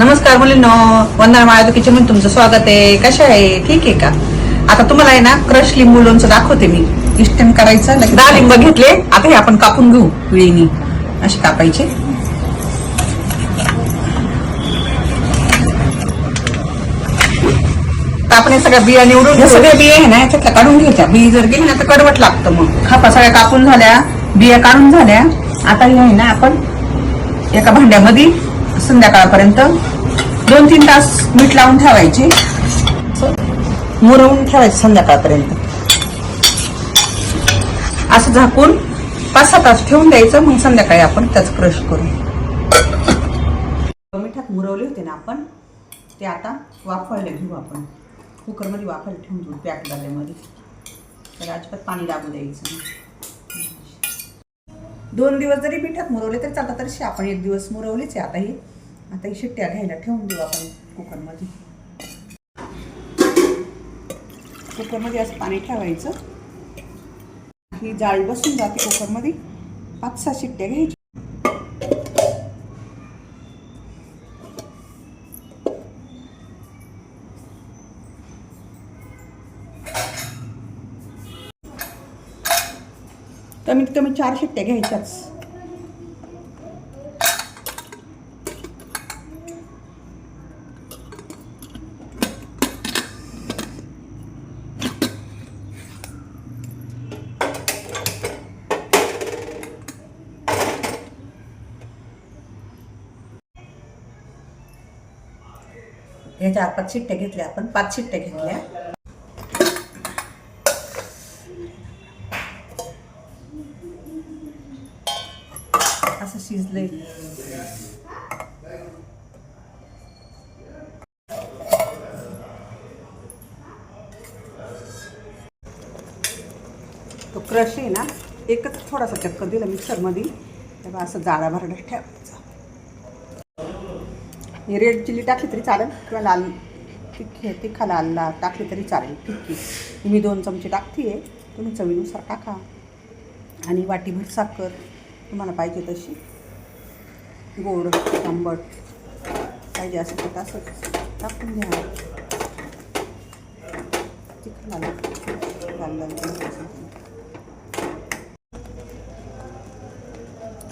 नमस्कार मुलींनो वंदना माळाचं किचनमध्ये तुमचं स्वागत आहे. कशा आहे? ठीक आहे का? आता तुम्हाला आहे ना क्रश लिंबू लोणचं दाखवते मी. इस्टन करायचं दहा लिंब घेतले आता हे आपण कापून घेऊ विळीनी. असे कापायचे. आपण हे सगळ्या बिया निवडून सगळ्या बिया आहे ना याच्यातल्या काढून घ्यायच्या बी जर गेली ना तर कडवट लागतं मग. खापा सगळ्या कापून झाल्या बिया काढून झाल्या. आता हे आहे ना आपण एका भांड्यामध्ये संध्याकाळपर्यंत दोन तीन तास मीठ लावून ठेवायचे. मुरवून ठेवायचं संध्याकाळपर्यंत. असं झाकून पाच सहा तास ठेवून द्यायचं मग संध्याकाळी आपण त्याच क्रश करू. मिठात मुरवले होते ना आपण ते आता वाफवायला घेऊ आपण. कुकरमध्ये वाफायला ठेवून देऊ पॅक डब्यामध्ये तर अजिबात पाणी लागू द्यायचं दोन दिवस जरी पिठात मुरवले तरी चालतात तरी आपण एक दिवस मुरवलीच आहे. आता ही आता ही शिट्ट्या घ्यायला ठेवून देऊ आपण कुकरमध्ये. कुकरमध्ये असं पाणी ठेवायचं. ही जाळी बसून जाते कुकरमध्ये. पाच सहा शिट्ट्या घ्यायच्या. कमीत कमी चार शिट्ट्या घ्यायच्याच. या चार पाच घेतल्या आपण पाच शिट्ट्या घेतल्या. असं तो क्रश आहे ना एकच थोडासा चक्कर दिला मिक्सरमध्ये. तेव्हा असं जाळा भरडा ठेवायचा. रेड चिली टाकली तरी चालेल किंवा लाल तिखी तिखा लाल ला- टाकली तरी चालेल ठीक मी दोन चमचे टाकते आहे तुम्ही चवीनुसार टाका. आणि वाटीभर साखर तुम्हाला पाहिजे तशी. गोड आंबट पाहिजे असं तर तसंच टाकून घ्या. तिखा लाल लाल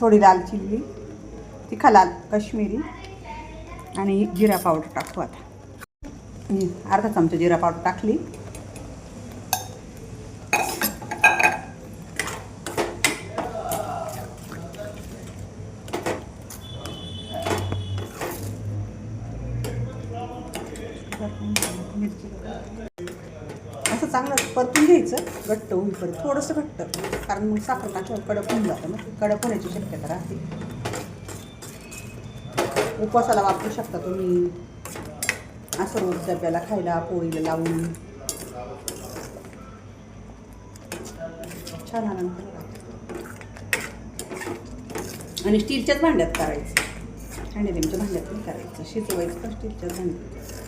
थोडी लाल चिल्ली तिखा लाल काश्मीरी. आणि जिरा पावडर टाकू आता. अर्धा चमचा जिरा पावडर टाकली. मिरची असं चांगलं परतून घ्यायचं घट्ट होईपर्यंत थोडंसं घट्ट. कारण मग साखर टाकल्यावर कडक होऊन जातं मग कडक होण्याची शक्यता राहते. उपवासाला वापरू शकता तुम्ही. असं रोज डब्याला खायला पोळीला लावून. छान आनंद आणि स्टीलच्याच भांड्यात करायचं. हँडलिमच्या भांड्यात पण करायचं. शिजवायचं पण स्टीलच्याच भांड्यात.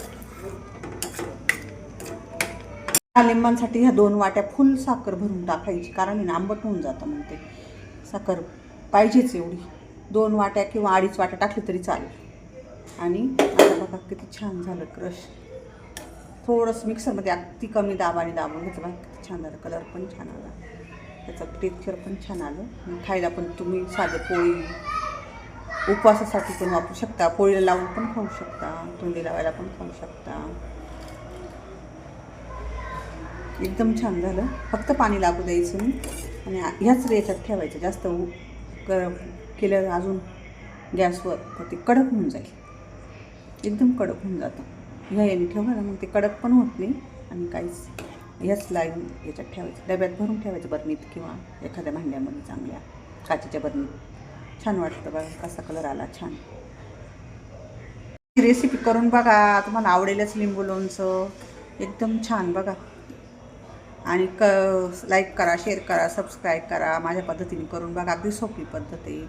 डालिंबांसाठी ह्या दोन वाट्या फुल साखर भरून टाकायची कारण आहे आंबट होऊन जातं म्हणते. साखर पाहिजेच एवढी. दोन वाट्या किंवा अडीच वाट्या टाकली तरी चालेल. आणि आता बघा किती छान झालं क्रश. थोडंसं मिक्सरमध्ये अगदी कमी दाबाने दाबून घेतलं बघा किती छान झालं. कलर पण छान आला. त्याचं टेक्चर पण छान आलं. आणि खायला पण तुम्ही साधं पोळी उपवासासाठी पण वापरू शकता. पोळीला लावून पण खाऊ शकता. तोंडी लावायला पण खाऊ शकता. एकदम छान झालं. फक्त पाणी लागू द्यायचं आणि ह्याच याच्यात ठेवायचं. जास्त उ- क केलं अजून गॅसवर तर ते कडक होऊन जाईल. एकदम कडक होऊन जातं. ह्या याने ठेवायला ना मग ते कडक पण होत नाही. आणि काहीच ह्याच लाईन याच्यात ठेवायचं. डब्यात भरून ठेवायचं बरणीत किंवा एखाद्या भांड्यामध्ये चांगल्या काचेच्या बरणीत. छान वाटतं बघा कसा कलर आला छान. रेसिपी करून बघा. तुम्हाला आवडेलच लिंबू लोणचं. एकदम छान बघा. आणि क लाईक करा शेअर करा सबस्क्राईब करा माझ्या पद्धतीने करून बघा. अगदी सोपी पद्धत आहे.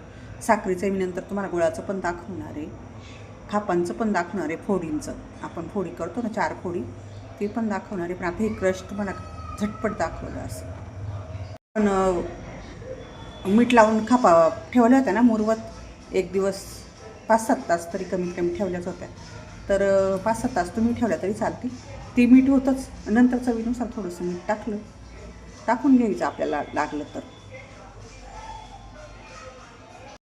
साखरेचं मी नंतर तुम्हाला गुळाचं पण दाखवणार आहे. खापांचं पण दाखवणार आहे फोडींचं. आपण फोडी करतो ना चार फोडी ते पण दाखवणार आहे. पण आता हे क्रश तुम्हाला झटपट दाखवलं असं. पण मीठ लावून खापा ठेवल्या होत्या ना मुरवत एक दिवस पाच सात तास तरी कमीत कमी ठेवल्याच होत्या. तर पाच सात तास तुम्ही ठेवल्या तरी चालतील. ती मीठ होतंच. नंतर चवीनुसार थोडंसं मीठ टाकलं. टाकून घ्यायचं आपल्याला लागलं तर.